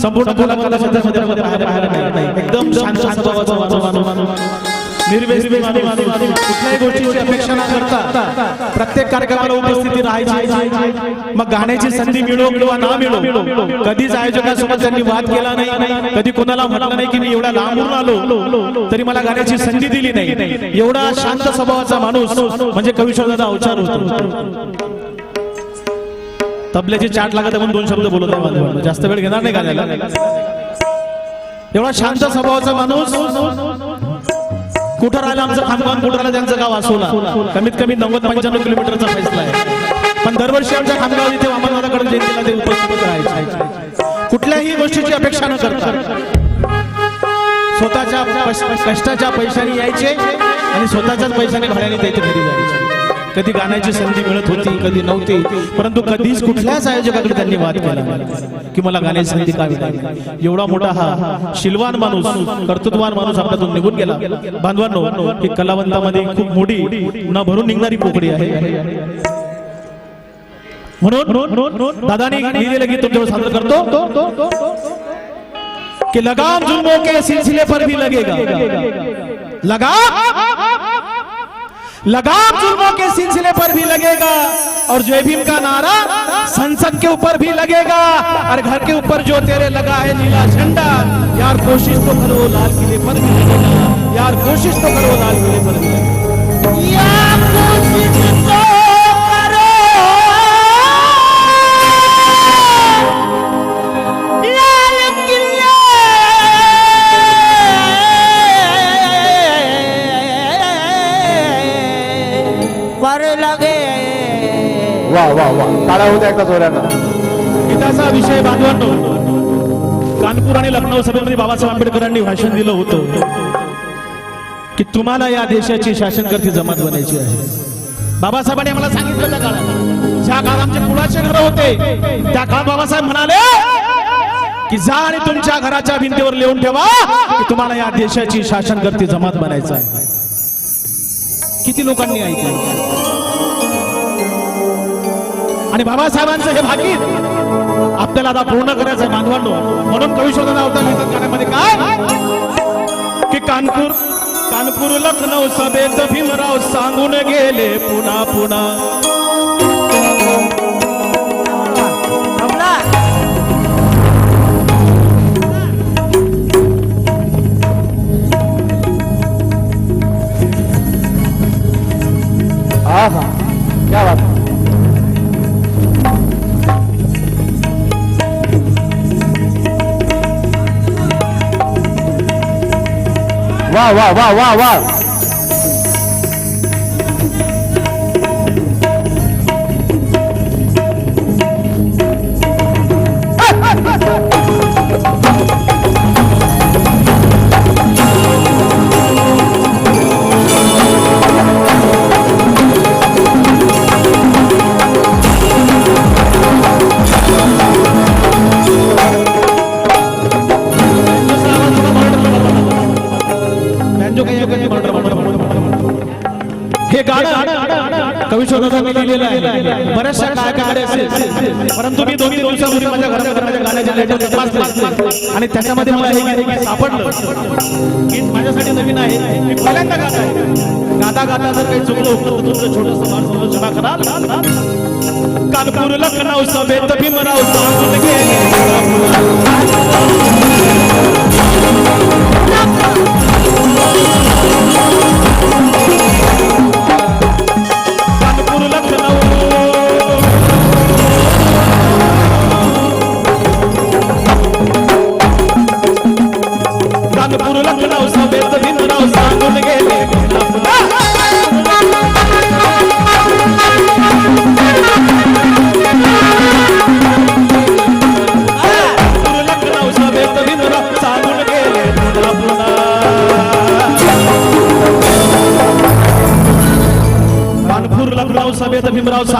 संपूर्ण एकदम कुठल्याही गोष्टीची अपेक्षा न करता प्रत्येक कार्यक्रमाला उपस्थिती राहायची. मग गाण्याची संधी मिळो किंवा ना मिळो कधीच आयोजकासोबत त्यांनी वाद केला नाही. कधी कोणाला म्हटलं नाही की मी एवढा लांबून आलो तरी मला गाण्याची संधी दिली नाही. एवढा शांत स्वभावाचा माणूस म्हणजे कविश्वरदादा अवचार होतो. तबल्याची चाट लागत म्हणून दोन शब्द बोलत आहे माझ्यावर. जास्त वेळ घेणार नाही गाण्याला. एवढा शांत स्वभावाचा माणूस कुठं राहिला आमचं खानपान कुठं राहिलं त्यांचं गाव? असोला कमीत कमी नव्वद पंच्याण्णव किलोमीटरचा फैसला आहे. पण दरवर्षी आमच्या खानगाव इथे वामनवादाकडे जयंतीला ते उपस्थित राहायचे. कुठल्याही गोष्टीची अपेक्षा न करता स्वतःच्या कष्टाच्या पैशाने यायचे आणि स्वतःच्याच पैशाने भाड्याने त्याच्या घरी जायचे. कधी गाण्याची संधी मिळत होती कधी नव्हती परंतु कधीच कुठल्याच आयोजकाकडे त्यांनी वाद केला की मला गाण्याची संधी का मिळाली एवढा मोठा हा शिलवान माणूस कर्तृत्वान माणूस आपल्यातून निघून गेला. बांधवांनो ही कलावंतामध्ये खूप मोठी न भरून निघणारी पोकडी आहे. म्हणून दादाने लिहिलेलं गीत तुमच्यावर सादर करतो. की लगाम जुल्मों के सिलसिले पर भी लगेगा. लगाम लगाम जुल्मों के सिलसिले पर भी लगेगा। और जो भीम का नारा संसद के ऊपर भी लगेगा। और घर के ऊपर जो तेरे लगा है नीला झंडा, यार कोशिश तो करो लाल किले पर भी लगेगा। यार कोशिश तो करो लाल किले पर भी लगेगा। वा वा वा. काळा होत्या एका जोऱ्यानं गीताचा विषय बांधवांनो कानपूर आणि लखनौ सभेमध्ये बाबासाहेब आंबेडकरांनी भाषण दिलं होतं. की तुम्हाला या देशाची शासनकर्ती जमात बनायची आहे. बाबासाहेबांनी आम्हाला सांगितलं त्या काळात. ज्या काळात आमचे कुळाचे घर होते त्या काळात बाबासाहेब म्हणाले की जा आणि तुमच्या घराच्या भिंतीवर लिहून ठेवा की तुम्हाला या देशाची शासनकर्ती जमात बनायचं आहे. किती लोकांनी ऐकलं? आणि बाबासाहेबांचं हे भाकीत आपल्याला आता पूर्ण करायचं आहे बांधवांनो. म्हणून कवी शोधना होता गाण्यामध्ये काय? की कानपूर कानपूर लखनौ सभेत भीमराव सांगून गेले पुन्हा पुन्हा. हा हा क्या बात. वा वा वा वा वा गाणं कवी शोधनाने लिहिलेलं आहे. बऱ्याचशा काय काय असेल. परंतु मी दोन्ही दिवसापूर्वी माझ्या घरात माझ्या गाण्याच्या लेटर तपासले आणि त्याच्यामध्ये मला हे गीत- सापडलं. गीत माझ्यासाठी नवीन आहे. मी पहिल्यांदा गात आहे. गाता गाता जर काही चुकलं होतं तर तुमचं छोटंसं समजून क्षमा कराल कानपूर लखनौ सभेत भीमराव सांगून गेले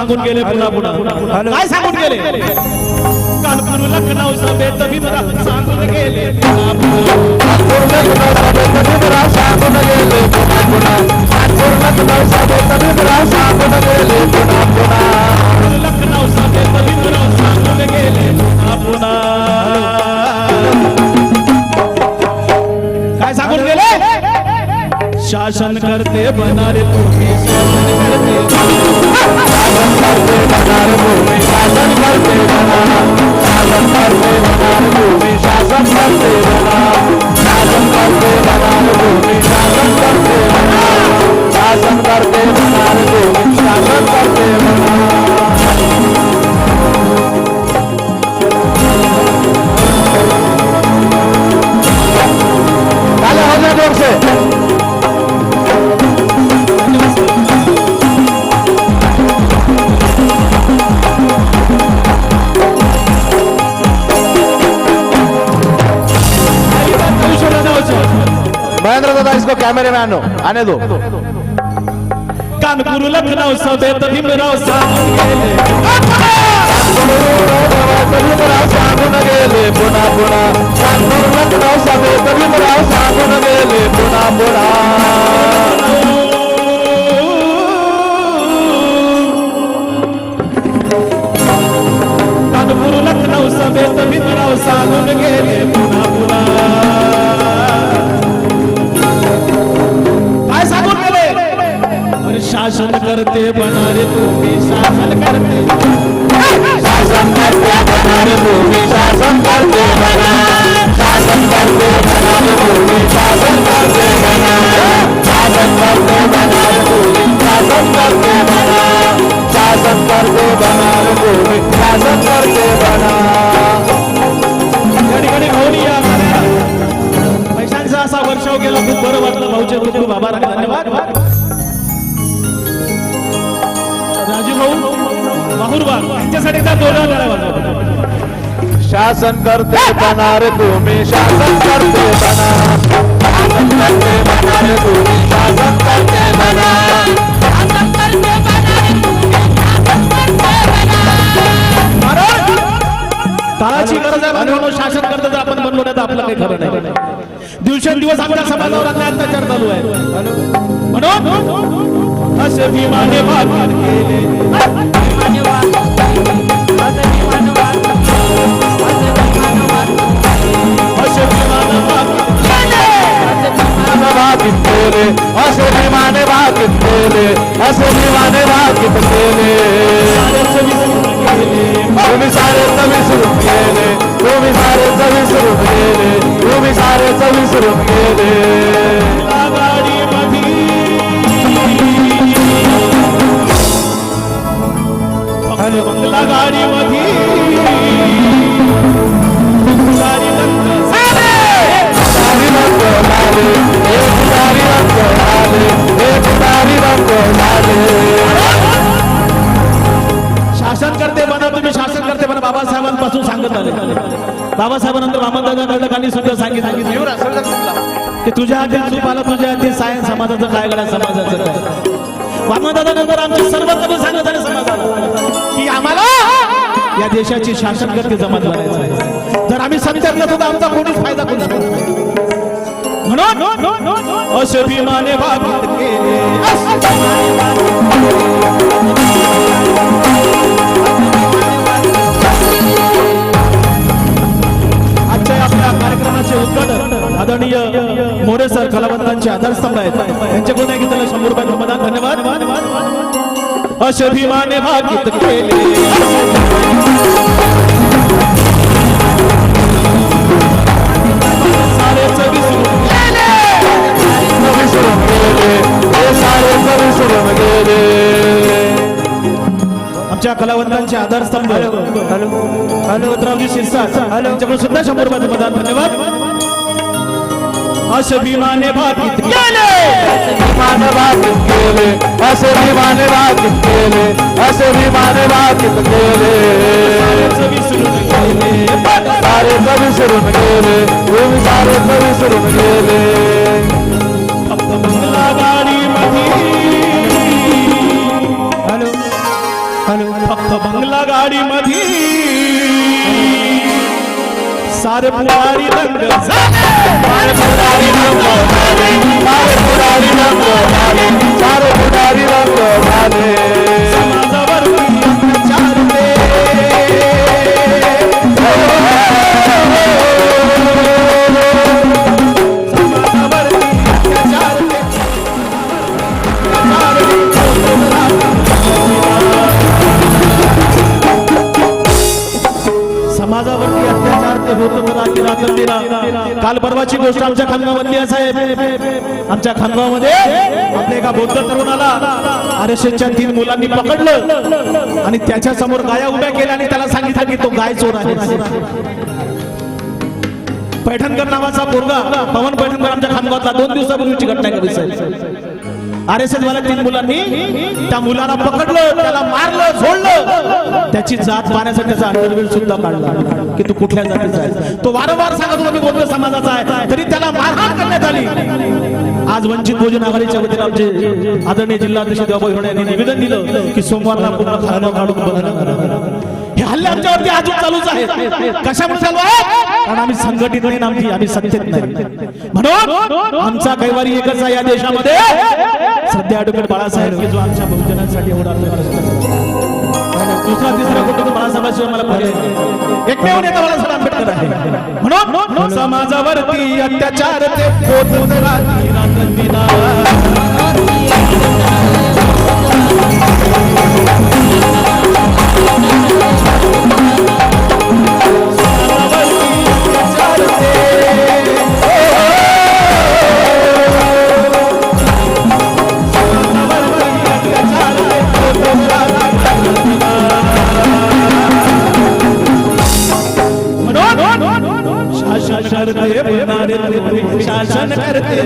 सांगून गेले पुन्हा पुन्हा. काय सांगून गेले? कानपूर लखनौ सभेत सांगून गेले. गेले काय सांगून गेले? शासन करते बनारे तुम्ही शासन करते. शासन करते दादा इसको कैमरे में आनो आने दो कानपूर लखनऊ सभेत भीमराव सांगून गेले पुन्हा पुन्हा कानपूर लखनौ सभेत भीमराव सांगून गेले पुन्हा पुन्हा कानपूर लखनऊ सभेत भीमराव सांगून गेले पुन्हा करते बनारे तुम्ही शासन करते. शासन करते बनारे तुम्ही शासन करते. शासन करते बनार तुम्ही शासन करते बना शासन करते बनार. तुम्ही शासन करते बना काळाची गरज आहे म्हणून शासन करतं आपण बनवण्यात नाही आपलं काही खरं नाही. दिवसेंदिवस आमच्या समाजावर अन्याय अत्याचार चालू आहे. म्हणून असे विमाने भाग केले असे विमाने भागित केले तुम्ही सारे विसरून गेले तुम्ही सारे विसरून गेले तुम्ही सारे विसरून गेले गाडी मधी शासन करते म्हणा तुम्ही शासन करते म्हणा बाबासाहेबांपासून सांगत आले. बाबासाहेबांनंतर वामनदादा खडकांनी सुद्धा सांगितलं. की तुझ्या हाती चूप आला तुझ्या हाती सायन समाजाचं काय गड्या समाजाचं काय? वामनदादा नंतर आमचे सर्व कमी सांगत आले समाजाला. की आम्हाला या देशाची शासन करते जमात बनायचं जर आम्ही सत्तर नसतो तर आमचा कोणीच फायदा करू शकतो म्हणून असे भीमाने भागित केले आजच्या आपल्या कार्यक्रमाचे उद्घाटन आदरणीय मोरे सर कलावंतांचे आधारस्तंभ आहेत. यांच्याकडून एक त्याला शंभर रुपये मतदान धन्यवाद. असे भीमाने भागित केले. सारेच विसरून गेले. गेले हे सारे विसरून गेले आमच्या कलावंतांचे आधारस्तंभ. हनुमंतरावजी शिरसाट. यांच्याकडून सुद्धा शंभर रुपयाचं मतदान धन्यवाद. असे भीमाने भागित केले विमान भागित केले असे विमाने भागित केले असे विमाने भागित गेले. सारे विसरून गेले. तुम्ही सारे विसरून गेले. बंगला गाडी मध्ये सारे पुरारी रंग सारे पुरारी रंग सारे पुरारी रंग सारे पुरारी रंग गोष्ट आमच्या खानगावमधली आहे साहेब. आमच्या खानगावमध्ये आपल्या एका बौद्ध तरुणाला आर एस एसच्या तीन मुलांनी पकडलं आणि त्याच्यासमोर गाया उभ्या केल्या आणि त्याला सांगितलं की तो गाय चोर आहे. पैठणकर नावाचा पोरगा पवन पैठणकर आमच्या खानगावातला दोन दिवसापूर्वीची घटना आहे कधी साहेब. आर एस एस वाल्या तीन मुलांनी त्या मुलाला पकडलं त्याला मारलं झोडलं. त्याची जात पाहण्यासाठी त्याचा अंडरवेल सुद्धा काढला. की तू कुठल्या जातीचा आहे तो वारंवार सांगत होता मी बौद्ध समाजाचा आहे. तरी त्याला मारहाण करण्यात आली. आज वंचित बहुजन आघाडीच्या वतीने आमचे आदरणीय जिल्हाध्यक्ष देवाभाऊ होणे यांनी निवेदन दिलं की सोमवारला पूर्ण खाणं काढून बंधन हे हल्ले आमच्यावरती अजून चालूच आहे कशामुळे चालू आहे कारण आम्ही संघटित नाही आमची आम्ही सत्तेत नाही. म्हणून आमचा कैवारी एकच आहे या देशामध्ये. सध्या ऍडव्होकेट बाळासाहेब की जो आमच्या बहुजनांसाठी एवढा दुसरा तिसरा कुठं बाळासाहेबाशिवाय मला पर्याय. एकमेव नेता बाळासाहेब आंबेडकर आहे म्हणून समाजावरती अत्याचार ते होत रात्रंदिना. करते. बनारे शासन करते.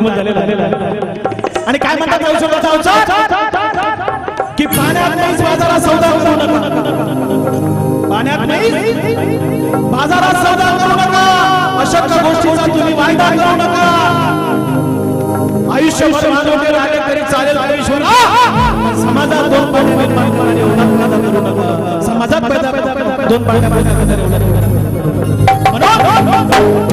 आगमन झालेलं आहे आणि काय म्हणतात औषधाचा औषध की पाण्यात नाही बाजारात सौदा करू नका पाण्यात नाही बाजारात सौदा करू नका अशक्य गोष्टीचा तुम्ही वायदा करू नका आयुष्यभर मानवते राहिले तरी चालेल आयुष्यभर समाजात दोन पाणी निर्माण करणारे होणार करू नका समाजात दोन पाणी निर्माण करणारे होणार म्हणून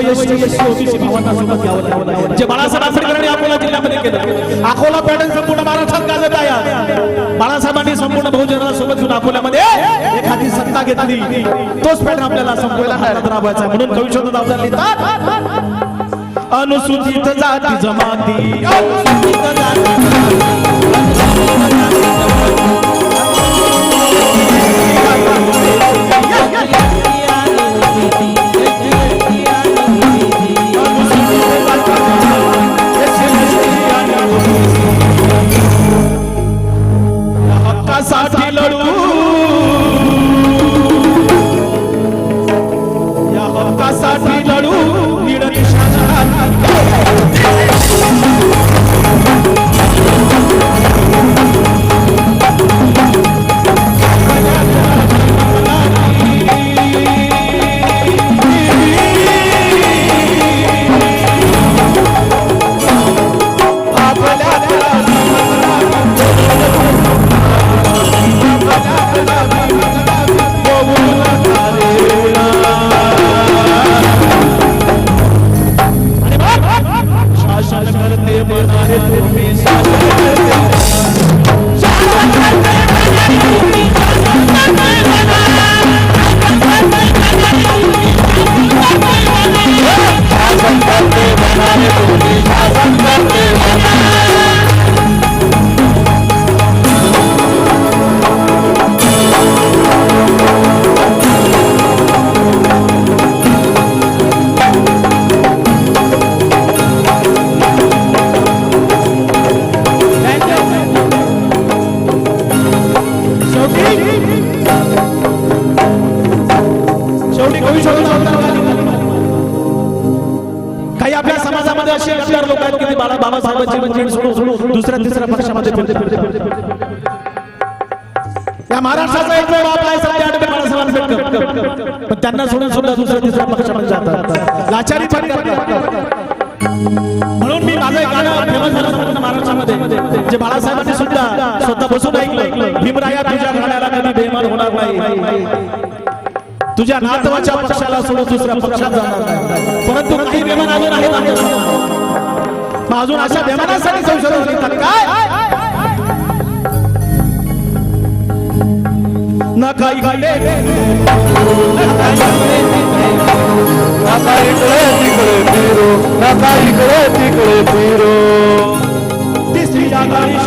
सर्व यश ओबीसी भावांना सोबत घ्यावं लागेल जे बाळासाहेब आंबेडकरांनी अकोला जिल्ह्यामध्ये केलं. अकोला पॅटर्न संपूर्ण महाराष्ट्रात गाजत आहे. बाळासाहेबांनी संपूर्ण बहुजनाला सोबत घेऊन अकोल्यामध्ये एखादी सत्ता घेतली. तोच पॅटर्न आपल्याला संपूर्ण भारतात राबवायचा आहे. म्हणून कविशोध आपल्याला लिहितात. अनुसूचित जाती जमाती. अनुसूचित जाती हक्कासाठी पण त्यांना सोडून सुद्धा दुसऱ्या तिसऱ्या पक्षामध्ये जातात. लाचारी म्हणून मी माझं एक गाणं फेमस झालं संपूर्ण महाराष्ट्रामध्ये जे बाळासाहेबांनी सुद्धा स्वतः बसून ऐकलं. भीमराया तुझ्या गाण्याला कधी बेमान होणार नाही. तुझ्या नातवाच्या पक्षाला सोडून दुसऱ्या पक्षात जाणार परंतु काही बेमान अजून आहेत अजून अशा बेमानासाठी संशोधन काय? नका इकडे नका इकडे तिकडे फिरो. नका इकडे तिकडे फिरो. तिसरी आघाडी